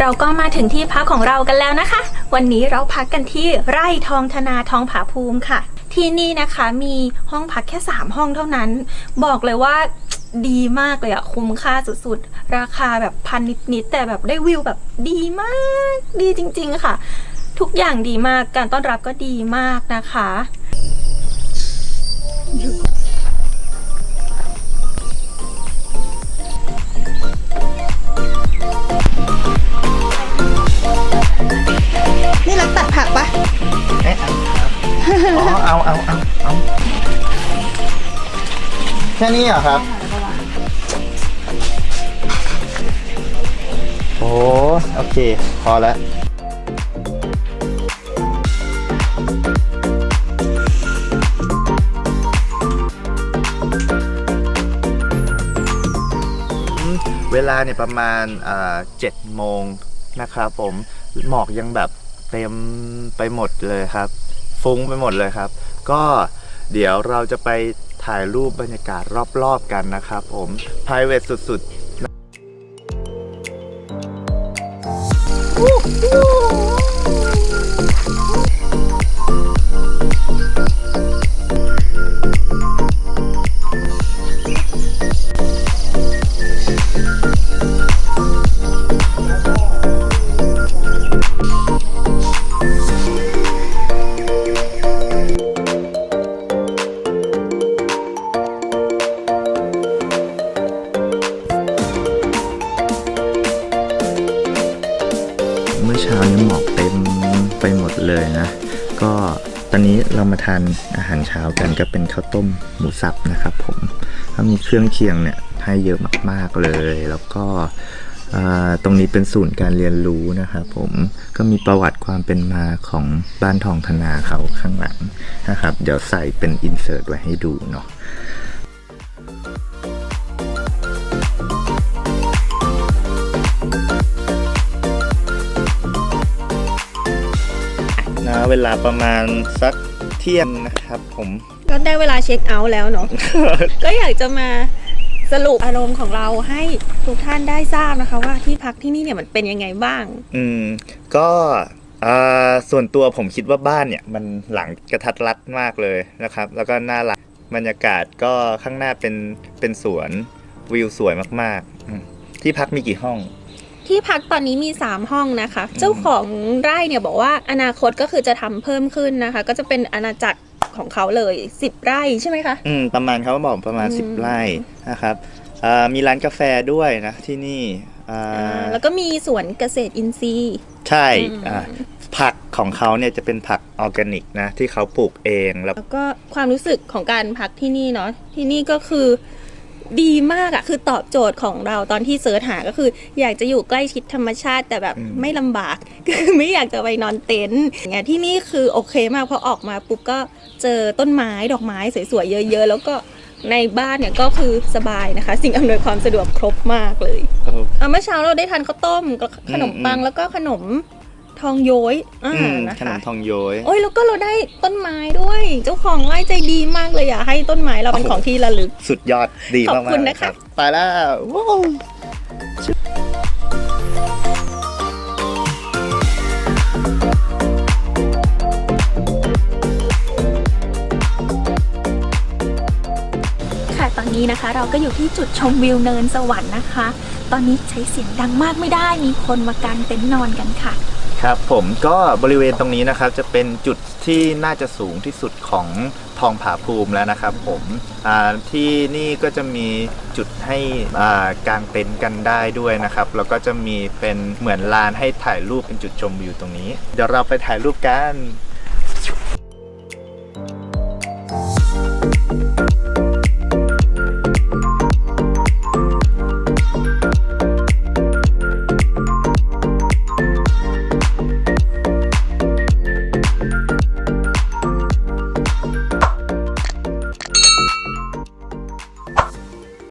เราก็มาถึงที่พักของเรากันแล้วนะคะ วันนี้เราพักกันที่ไร่ทองธนาทองผาภูมิค่ะ ที่นี่นะคะมีห้องพักแค่ 3 ห้องเท่านั้น บอกเลยว่าดีมากเลยอะคุ้มค่าสุดๆ ราคาแบบพันนิดๆแต่แบบได้วิวแบบดีมาก ดีจริงๆค่ะ ทุกอย่างดีมากการต้อนรับก็ดีมากนะคะ เอาเอาเอาแค่นี้เหรอครับ โอ้โอเค พอแล้วเวลาเนี่ยประมาณเจ็ดโมงนะครับผมหมอกยังแบบเต็มไปหมดเลยครับ ฟุ้งไปหมดเลยครับ ก็เดี๋ยวเราจะไปถ่ายรูปบรรยากาศรอบๆกันนะครับผม p r i v a t สุดๆ ช้านี้หมอกเต็มไปหมดเลยนะ ก็ตอนนี้เรามาทานอาหารเช้ากันก็เป็นข้าวต้มหมูสับนะครับ ผมก็มีเครื่องเคียงเนี่ยให้เยอะมากๆเลย แล้วก็ตรงนี้เป็นศูนย์การเรียนรู้นะครับผมก็มีประวัติความเป็นมาของบ้านทองธนาเขาข้างหลังนะครับ เดี๋ยวใส่เป็นอินเสิร์ตไว้ให้ดูเนาะ เวลาประมาณสักเที่ยงนะครับผมก็ได้เวลาเช็คเอาท์แล้วเนาะ ก็อยากจะมาสรุปอารมณ์ของเราให้ทุกท่านได้ทราบนะคะว่าที่พักที่นี่เนี่ยมันเป็นยังไงบ้าง อืม ก็อ่าส่วนตัวผมคิดว่าบ้านเนี่ย มันหลังกระทัดรัดมากเลยนะครับ แล้วก็น่ารักบรรยากาศก็ข้างหน้าเป็นเป็นสวนวิวสวยมากๆอืมที่พักมีกี่ห้อง ที่พักตอนนี้มี 3 ห้องนะคะ เจ้าของไร่เนี่ยบอกว่าอนาคตก็คือจะทำเพิ่มขึ้นนะคะ ก็จะเป็นอาณาจักรของเขาเลย 10 ไร่ใช่ไหมคะ อืม ประมาณเขาบอกประมาณอืม10 ไร่นะครับอ่ามีร้านกาแฟด้วยนะที่นี่อ่าอ่าแล้วก็มีสวนเกษตรอินทรีย์ ใช่อืมอ่าผักของเขาเนี่ยจะเป็นผักออร์แกนิกนะที่เขาปลูกเองแล้วแล้วก็ความรู้สึกของการพักที่นี่เนาะที่นี่ก็คือ ดีมากอะคือตอบโจทย์ของเราตอนที่เสิร์ชหาก็คือ อยากจะอยู่ใกล้ชิดธรรมชาติแต่แบบอืมไม่ลำบากคือไม่อยากจะไปนอนเต็นท์อย่างเงี้ยที่นี่คือโอเคมากพอออกมาปุ๊บก็เจอต้นไม้ดอกไม้สวยๆเยอะ ๆ แล้วก็ในบ้านเนี่ยก็คือสบายนะคะ สิ่งอำนวยความสะดวกครบมากเลยเอออะเมื่อเช้าเราได้ทานข้าวต้มกับขนมปังอืมแล้วก็ขนม ทองโย้ยอ่าอืมนะขนคะ มทองโย้ยโอ้ยแล้วก็เราได้ต้นไม้ด้วย เจ้าของไร่ใจดีมากเลยอยากให้ต้นไม้เราเป็นของที่ระลึก สุดยอดดีขอบมากๆคุณเลยนะคะ รับไปแล้วว้าวค่ะตอนนี้นะคะเราก็อยู่ที่จุดชมวิวเนินสวรรค์นะคะ ตอนนี้ใช้เสียงดังมากไม่ได้มีคนมากางเต็นท์นอนกันค่ะ ครับผมก็บริเวณตรงนี้นะครับจะเป็นจุดที่น่าจะสูงที่สุดของทองผาภูมิแล้วนะครับผมที่นี่ก็จะมีจุดให้กางเต็นท์กันได้ด้วยนะครับ แล้วก็จะมีเป็นเหมือนลานให้ถ่ายรูปเป็นจุดชมวิวตรงนี้ เดี๋ยวเราไปถ่ายรูปกัน